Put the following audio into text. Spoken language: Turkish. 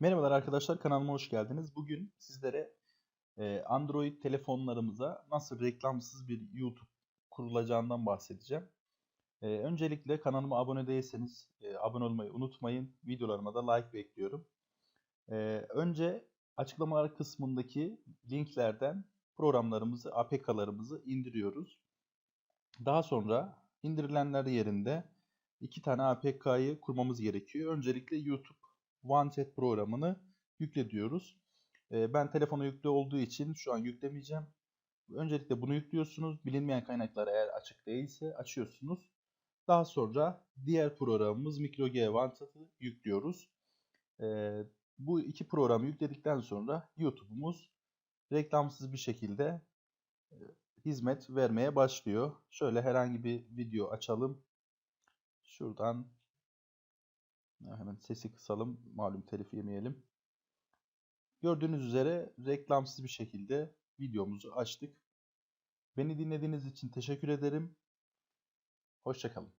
Merhabalar arkadaşlar kanalıma hoş geldiniz. Bugün sizlere e, Android telefonlarımıza nasıl reklamsız bir YouTube kurulacağından bahsedeceğim. E, öncelikle kanalıma abone değilseniz e, abone olmayı unutmayın. Videolarıma da like bekliyorum. Önce açıklamalar kısmındaki linklerden programlarımızı, APK'larımızı indiriyoruz. Daha sonra indirilenler yerinde iki tane APK'yı kurmamız gerekiyor. Öncelikle YouTube OneChat programını yükle diyoruz. E, ben telefona yüklü olduğu için şu an yüklemeyeceğim. Öncelikle bunu yüklüyorsunuz. Bilinmeyen kaynaklar eğer açık değilse açıyorsunuz. Daha sonra diğer programımız MicroG OneChat'ı yüklüyoruz. E, bu iki programı yükledikten sonra YouTube'umuz reklamsız bir şekilde e, hizmet vermeye başlıyor. Şöyle herhangi bir video açalım. Şuradan Hemen sesi kısalım. Malum telif yemeyelim. Gördüğünüz üzere reklamsız bir şekilde videomuzu açtık. Beni dinlediğiniz için teşekkür ederim. Hoşçakalın.